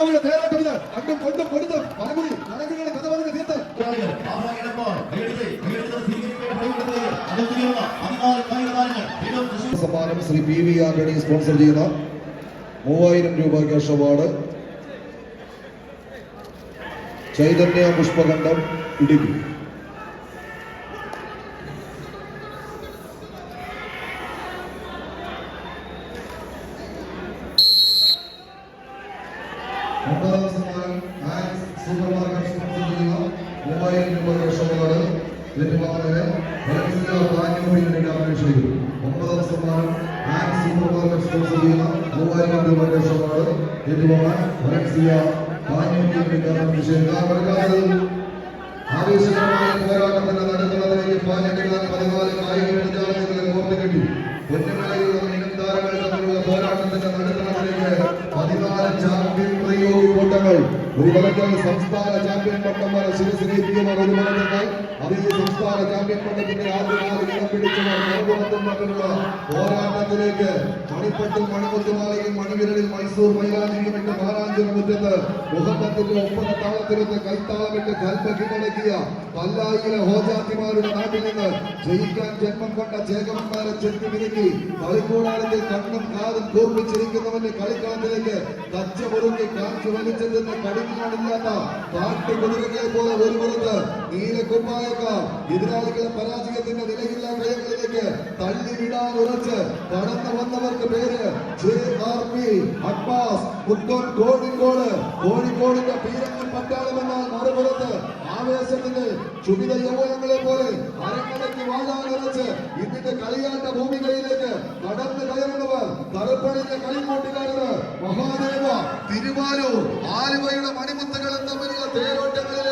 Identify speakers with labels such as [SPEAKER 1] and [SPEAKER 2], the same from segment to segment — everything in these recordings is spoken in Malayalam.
[SPEAKER 1] കടന്നവരുടെ തേരോട്ടം ഇത് കണ്ടും കൊണ്ടും കൊടുത്തും പലകുടി കണക്കുകളെ കഥ പറഞ്ഞ് തീർത്ത്. സമ്മാനം Shri P V Antony sponsor ചെയ്യുന്ന മൂവായിരം രൂപ ക്യാഷ് അവാർഡ്. ചൈതന്യ പുഷ്പകണ്ഠം ഇടുക്കി. ഒമ്പതാം സമ്മാനം ആക്സ് സൂപ്പർ മാർക്കറ്റ് സ്പോൺസർ ചെയ്യുന്ന മൂവായിരം രൂപ ഏറ്റുവാങ്ങുന്നതിന് വലൻസിയ അപേക്ഷ ചെയ്തു ഒമ്പതാം സമ്മാനം ആക്സ് സൂപ്പർ മാർക്കറ്റ് സ്പോൺസർ ചെയ്യുന്ന മൂവായിരം രൂപ അവാർഡ് ഏറ്റുവാങ്ങാൻ വലൻസിയ പ്ലാനിംഗ് അപേക്ഷ ചെയ്തു ആവേശകരമായ പോരാട്ടത്തിന്റെ ഒരു തലത്തിൽ സംസ്ഥാന ചാമ്പ്യൻ പട്ടം വരെ ശിരസിലേറ്റിയവർ ഒരു തലത്തിൽ അതേ സംസ്ഥാന ചാമ്പ്യൻ പട്ടത്തിന്റെ ആദ്യ നാല് ഇടം പോരാട്ടത്തിലേക്ക് മണിപ്പട്ടും മണിമുത്തുമാലയും മണിവിരലിൽ മൈസൂർ മൈലാഞ്ചിയുമിട്ട് ഇട്ട് മാറാഞ്ചിന് മുറ്റത്ത് മുഹമ്മത്തിന്റെ ഒപ്പന താളത്തിലൊന്ന് കൈത്താളമിട്ട് കൽപ്പ നടക്കിയ പല്ലായിലെ ഹോജാത്തിമാരുടെ നാട്ടിൽ നിന്ന് ജയിക്കാൻ ജന്മം കൊണ്ട ചേകവന്മാരെ ചെത്തി വിരുക്കി കളിക്കൂടാരത്തിൽ കണ്ണും കാതും കൂർപ്പിച്ചിരിക്കുന്നവന്റെ കളിക്കളത്തിലേക്ക് തച്ച ಮಾಡಿಲ್ಲಪ್ಪ ಪಾಟಿ ಕುದುರೆಗೆ ಕೂಡ ಒಲಿಬರುತ್ತೆ ನೀಲ ಕುಮ್ಮಾಯಕ எதிராளிகளை பராஜயத்தின் நிலையில்லா பெயர்களுக்கு தள்ளி விடாத உரைச்சு கடந்து வந்தவருக்கு பேரு ஜே ஆர் பி. அப்பாஸ் முக்கோன் கோடிக்கோடு கோடிக்கோடுங்க பீரங்கன் பட்டாளம் என்னால் மறுபுறத்து ஆவேசத்தின் சுபித யோகங்களை போல களிமூட்டினார் മഹാദേവ തിരുവാലൂർ ആലുവയുടെ മണിമുത്തുകളും തമ്മിലുള്ള തേരോട്ടങ്ങളിലേക്ക്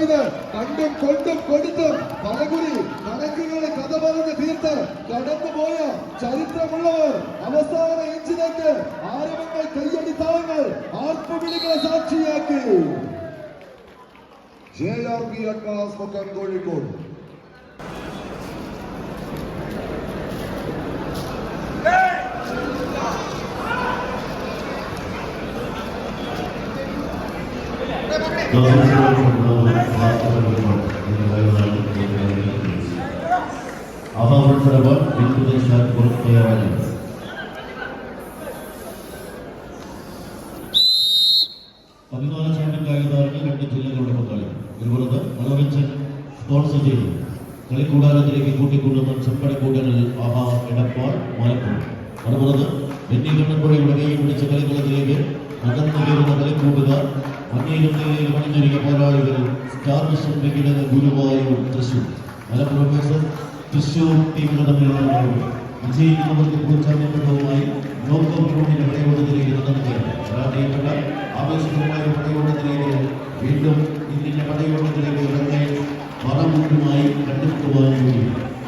[SPEAKER 1] തേരോട്ടം കണ്ടും കൊണ്ടും കൊടുത്തും പലകുറി കണക്കുകളെ കഥ പറഞ്ഞ് തീർത്ത് കടന്നുപോയ ചരിത്രമുള്ളവർ അവസാന ഇഞ്ചിലേക്ക് ആരവങ്ങൾ കയ്യടി താളങ്ങൾ ആർപ്പുവിളികളെ സാക്ഷിയാക്കി. ജെ ആർ പി അഡ്വാൻസ് പൊക്കാൻ കോഴിക്കോട്
[SPEAKER 2] അഭാവോത്സവ വിദ്യുത പുറത്തുതയ്യാറാണ് പതിനാല് ചാമ്പ്യൻ കായികതാരങ്ങൾ രണ്ട് ജില്ലകളുടെ പങ്കാളി ഒരുപുറത്ത് മനോരഞ്ജൻ സ്പോൺസർ ചെയ്തു കളിക്കൂടാരത്തിലേക്ക് കൂട്ടിക്കൊണ്ടുവന്ന ചെമ്പടക്കൂട്ടങ്ങൾ ആഹാ എടപ്പാൾ മലപ്പുറം മറുപുറത്ത് വെന്നി കണ്ണപ്പുഴയുടെ കൈ പിടിച്ച കളിക്കളത്തിലേക്ക് അകന്നു കയറുന്ന കളിക്കൂട്ടുകാർ മഞ്ഞയിലും നീലയിലും അണിഞ്ഞൊരുങ്ങിയ പോരാളികൾ star mission Venkidangu Guruvayur Thrissur Malappuram versus Thrissur ടീമുകൾ തമ്മിലുള്ള. വിജയിക്കുന്നവർക്ക് പ്രോത്സാഹനപ്രദവുമായി നോക്കൌട്ട് റൗണ്ടിന്റെ പടയോട്ടത്തിലേക്ക് നടക്കുകയാണ് പരാജയപ്പെട്ട ആവേശകരമായ പടയോട്ടത്തിലേക്ക് വീണ്ടും ഇന്ത്യന്റെ പടയോട്ടത്തിലേക്ക് ഇറങ്ങി മറമുട്ടുമായി കണ്ടെത്തുവാൻ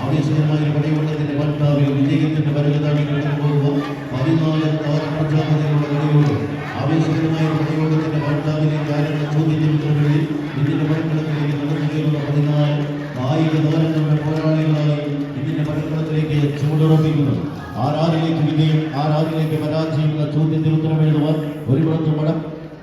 [SPEAKER 2] ആവേശകരമായ പടയോട്ടത്തിന്റെ പട്ടാവിൽ വിജയത്തിന്റെ പരകതാണി കടന്നുപോകുമ്പോൾ പതിനാല് പ്രജാപതികളുടെ പടയോട്ടം ആവേശകരമായ പടയോട്ടത്തിന്റെ പട്ടാവിലേക്ക് ആരെന്ന ചോദ്യത്തിന് വേണ്ടി ഇന്ത്യന്റെ പടക്കളത്തിലേക്ക് നടന്നു കയറുന്ന പതിനാല് കായിക താരങ്ങളുടെ പോരാളികളായി ഇതിന്റെ പടക്കളത്തിലേക്ക് ചുവടുറപ്പിക്കുന്നു ആരാരിലേക്ക് വിജയം ആരാരിലേക്ക് പരാജയം എന്ന ചോദ്യത്തിന് ഉത്തരം എഴുതുവാൻ ഒരു പുറത്ത് മടം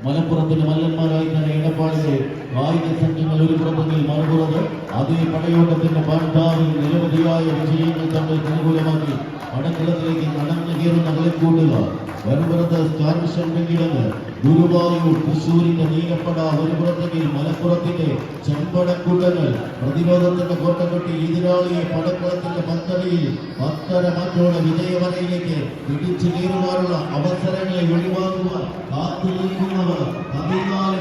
[SPEAKER 2] മലപ്പുറത്തിന് മല്ലന്മാരായി തന്നെ ഇടപാടിലെ കായിക സംഘങ്ങൾ ഒരു പുറത്തെങ്കിൽ മറുപുറത്ത് അതേ പടയോട്ടത്തിന്റെ പാണ്ഡാവിൽ നിരവധിയായ വിജയങ്ങൾ തങ്ങൾക്ക് അനുകൂലമാക്കി. പടക്കളത്തിലേക്ക് നടന്നു കയറുന്ന കളിക്കൂട്ടുക മിഷൻ വെങ്കിടങ്ങ് ഗുരുവായൂർ തൃശൂരിന്റെ നീലപ്പട ഒരു പുറത്തെങ്കിൽ മലപ്പുറത്തിന്റെ ചെമ്പടക്കുട്ടങ്ങൾ പ്രതിരോധത്തിന്റെ കോട്ടക്കെട്ടി എതിരാളിയെ പടക്കുളത്തിന്റെ പത്തടിയിൽ പത്തര മാറ്റോടെ വിജയവരയിലേക്ക് പിടിച്ചു കയറുവാനുള്ള അവസരങ്ങളെ ഒഴിവാക്കുവാൻ കാത്തു നിൽക്കുന്നവർ പതിനാല്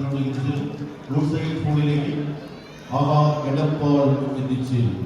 [SPEAKER 2] അതിനുള്ള റോഡ് സൈഡ് ഫോണിലേക്ക് ആഹാ എടപ്പാൾ എത്തിച്ചേരും.